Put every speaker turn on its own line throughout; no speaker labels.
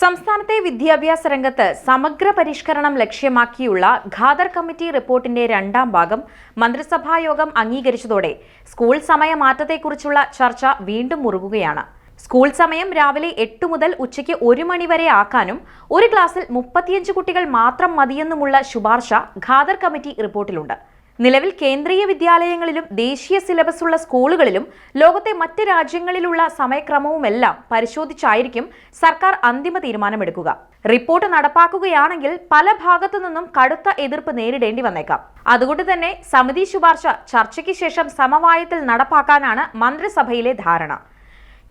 സംസ്ഥാനത്തെ വിദ്യാഭ്യാസ രംഗത്ത് സമഗ്ര പരിഷ്കരണം ലക്ഷ്യമാക്കിയുള്ള ഖാദർ കമ്മിറ്റി റിപ്പോർട്ടിന്റെ രണ്ടാം ഭാഗം മന്ത്രിസഭായോഗം അംഗീകരിച്ചതോടെ സ്കൂൾ സമയ മാറ്റത്തെക്കുറിച്ചുള്ള ചർച്ച വീണ്ടും മുറുകുകയാണ്. സ്കൂൾ സമയം രാവിലെ എട്ട് മുതൽ ഉച്ചയ്ക്ക് ഒരു മണി വരെ ആക്കാനും ഒരു ക്ലാസ്സിൽ മുപ്പത്തിയഞ്ച് കുട്ടികൾ മാത്രം മതിയെന്നുമുള്ള ശുപാർശ ഖാദർ കമ്മിറ്റി റിപ്പോർട്ടിലുണ്ട്. നിലവിൽ കേന്ദ്രീയ വിദ്യാലയങ്ങളിലും ദേശീയ സിലബസ് ഉള്ള സ്കൂളുകളിലും ലോകത്തെ മറ്റ് രാജ്യങ്ങളിലുള്ള സമയക്രമവുമെല്ലാം പരിശോധിച്ചായിരിക്കും സർക്കാർ അന്തിമ തീരുമാനമെടുക്കുക. റിപ്പോർട്ട് നടപ്പാക്കുകയാണെങ്കിൽ പല ഭാഗത്തു നിന്നും കടുത്ത എതിർപ്പ് നേരിടേണ്ടി വന്നേക്കാം. അതുകൊണ്ട് തന്നെ സമിതി ശുപാർശ ചർച്ചയ്ക്ക് ശേഷം സമവായത്തിൽ നടപ്പാക്കാനാണ് മന്ത്രിസഭയിലെ ധാരണ.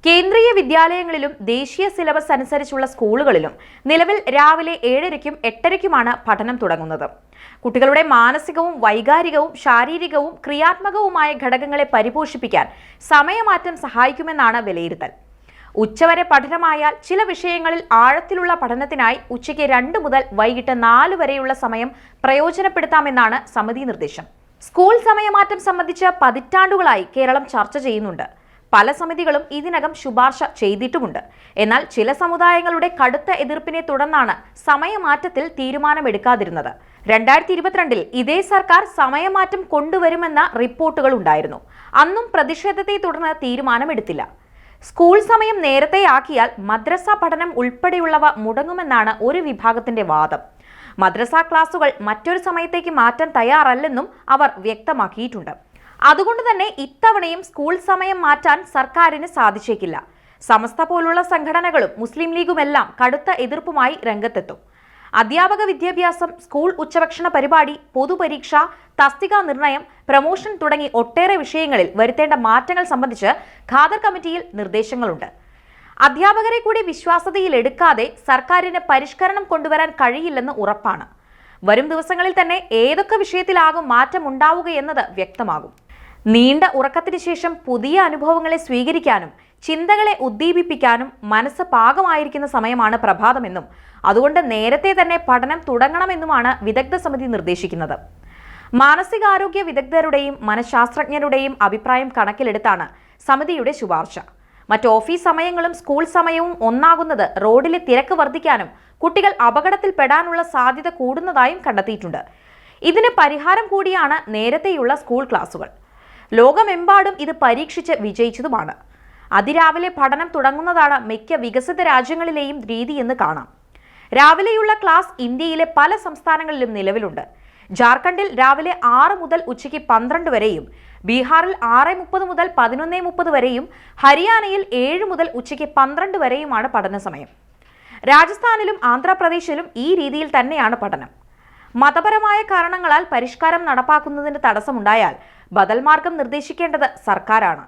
കേന്ദ്രീയ വിദ്യാലയങ്ങളിലും ദേശീയ സിലബസ് അനുസരിച്ചുള്ള സ്കൂളുകളിലും നിലവിൽ രാവിലെ ഏഴരയ്ക്കും എട്ടരയ്ക്കുമാണ് പഠനം തുടങ്ങുന്നത്. കുട്ടികളുടെ മാനസികവും വൈകാരികവും ശാരീരികവും ക്രിയാത്മകവുമായ ഘടകങ്ങളെ പരിപോഷിപ്പിക്കാൻ സമയമാറ്റം സഹായിക്കുമെന്നാണ് വിലയിരുത്തൽ. ഉച്ചവരെ പഠനമായാൽ ചില വിഷയങ്ങളിൽ ആഴത്തിലുള്ള പഠനത്തിനായി ഉച്ചയ്ക്ക് രണ്ട് മുതൽ വൈകിട്ട് നാല് വരെയുള്ള സമയം പ്രയോജനപ്പെടുത്താമെന്നാണ് സമിതി നിർദ്ദേശം. സ്കൂൾ സമയമാറ്റം സംബന്ധിച്ച് പതിറ്റാണ്ടുകളായി കേരളം ചർച്ച ചെയ്യുന്നുണ്ട്. പല സമിതികളും ഇതിനകം ശുപാർശ ചെയ്തിട്ടുമുണ്ട്. എന്നാൽ ചില സമുദായങ്ങളുടെ കടുത്ത എതിർപ്പിനെ തുടർന്നാണ് സമയമാറ്റത്തിൽ തീരുമാനമെടുക്കാതിരുന്നത്. രണ്ടായിരത്തി ഇരുപത്തിരണ്ടിൽ ഇതേ സർക്കാർ സമയമാറ്റം കൊണ്ടുവരുമെന്ന റിപ്പോർട്ടുകൾ ഉണ്ടായിരുന്നു. അന്നും പ്രതിഷേധത്തെ തുടർന്ന് തീരുമാനമെടുത്തില്ല. സ്കൂൾ സമയം നേരത്തെ ആക്കിയാൽ മദ്രസ പഠനം ഉൾപ്പെടെയുള്ളവ മുടങ്ങുമെന്നാണ് ഒരു വിഭാഗത്തിന്റെ വാദം. മദ്രസ ക്ലാസുകൾ മറ്റൊരു സമയത്തേക്ക് മാറ്റാൻ തയ്യാറല്ലെന്നും അവർ വ്യക്തമാക്കിയിട്ടുണ്ട്. അതുകൊണ്ട് തന്നെ ഇത്തവണയും സ്കൂൾ സമയം മാറ്റാൻ സർക്കാരിന് സാധിച്ചേക്കില്ല. സമസ്ത പോലുള്ള സംഘടനകളും മുസ്ലിം ലീഗുമെല്ലാം കടുത്ത എതിർപ്പുമായി രംഗത്തെത്തും. അധ്യാപക വിദ്യാഭ്യാസം സ്കൂൾ ഉച്ചഭക്ഷണ പരിപാടി പൊതുപരീക്ഷ തസ്തിക നിർണയം പ്രമോഷൻ തുടങ്ങി ഒട്ടേറെ വിഷയങ്ങളിൽ വരുത്തേണ്ട മാറ്റങ്ങൾ സംബന്ധിച്ച് ഖാദർ കമ്മിറ്റിയിൽ നിർദ്ദേശങ്ങളുണ്ട്. അധ്യാപകരെ കൂടി വിശ്വാസതയിൽ എടുക്കാതെ സർക്കാരിന് പരിഷ്കരണം കൊണ്ടുവരാൻ കഴിയില്ലെന്ന് ഉറപ്പാണ്. വരും ദിവസങ്ങളിൽ തന്നെ ഏതൊക്കെ വിഷയത്തിലാകും മാറ്റമുണ്ടാവുകയെന്നത് വ്യക്തമാകും. നീണ്ട ഉറക്കത്തിന് ശേഷം പുതിയ അനുഭവങ്ങളെ സ്വീകരിക്കാനും ചിന്തകളെ ഉദ്ദീപിപ്പിക്കാനും മനസ്സ് പാകമായിരിക്കുന്ന സമയമാണ് പ്രഭാതമെന്നും അതുകൊണ്ട് നേരത്തെ തന്നെ പഠനം തുടങ്ങണമെന്നുമാണ് വിദഗ്ധ സമിതി നിർദ്ദേശിക്കുന്നത്. മാനസികാരോഗ്യ വിദഗ്ധരുടെയും മനഃശാസ്ത്രജ്ഞരുടെയും അഭിപ്രായം കണക്കിലെടുത്താണ് സമിതിയുടെ ശുപാർശ. മറ്റ് ഓഫീസ് സമയങ്ങളും സ്കൂൾ സമയവും ഒന്നാകുന്നത് റോഡിലെ തിരക്ക് വർദ്ധിക്കാനും കുട്ടികൾ അപകടത്തിൽപ്പെടാനുള്ള സാധ്യത കൂടുന്നതായും കണ്ടെത്തിയിട്ടുണ്ട്. ഇതിന് പരിഹാരം കൂടിയാണ് നേരത്തെയുള്ള സ്കൂൾ ക്ലാസുകൾ. ലോകമെമ്പാടും ഇത് പരീക്ഷിച്ച് വിജയിച്ചതുമാണ്. അതിരാവിലെ പഠനം തുടങ്ങുന്നതാണ് മിക്ക വികസിത രാജ്യങ്ങളിലെയും രീതിയെന്ന് കാണാം. രാവിലെയുള്ള ക്ലാസ് ഇന്ത്യയിലെ പല സംസ്ഥാനങ്ങളിലും നിലവിലുണ്ട്. ജാർഖണ്ഡിൽ രാവിലെ ആറ് മുതൽ ഉച്ചയ്ക്ക് പന്ത്രണ്ട് വരെയും ബീഹാറിൽ ആറ് മുപ്പത് മുതൽ പതിനൊന്ന് മുപ്പത് വരെയും ഹരിയാനയിൽ ഏഴ് മുതൽ ഉച്ചയ്ക്ക് പന്ത്രണ്ട് വരെയുമാണ് പഠന സമയം. രാജസ്ഥാനിലും ആന്ധ്രാപ്രദേശിലും ഈ രീതിയിൽ തന്നെയാണ് പഠനം. മതപരമായ കാരണങ്ങളാൽ പരിഷ്കാരം നടപ്പാക്കുന്നതിന് തടസ്സമുണ്ടായാൽ ബദൽ മാർഗം നിർദ്ദേശിക്കേണ്ടത് സർക്കാരാണ്.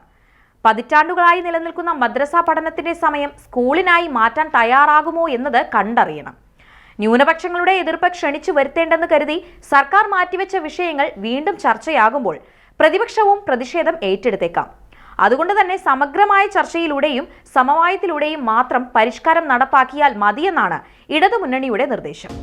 പതിറ്റാണ്ടുകളായി നിലനിൽക്കുന്ന മദ്രസ പഠനത്തിന്റെ സമയം സ്കൂളിനായി മാറ്റാൻ തയ്യാറാകുമോ എന്നത് കണ്ടറിയണം. ന്യൂനപക്ഷങ്ങളുടെ എതിർപ്പ് ക്ഷണിച്ചു വരുത്തേണ്ടെന്ന് കരുതി സർക്കാർ മാറ്റിവെച്ച വിഷയങ്ങൾ വീണ്ടും ചർച്ചയാകുമ്പോൾ പ്രതിപക്ഷവും പ്രതിഷേധം ഏറ്റെടുത്തേക്കാം. അതുകൊണ്ട് തന്നെ സമഗ്രമായ ചർച്ചയിലൂടെയും സമവായത്തിലൂടെയും മാത്രം പരിഷ്കാരം നടപ്പാക്കിയാൽ മതിയെന്നാണ് ഇടതുമുന്നണിയുടെ നിർദ്ദേശം.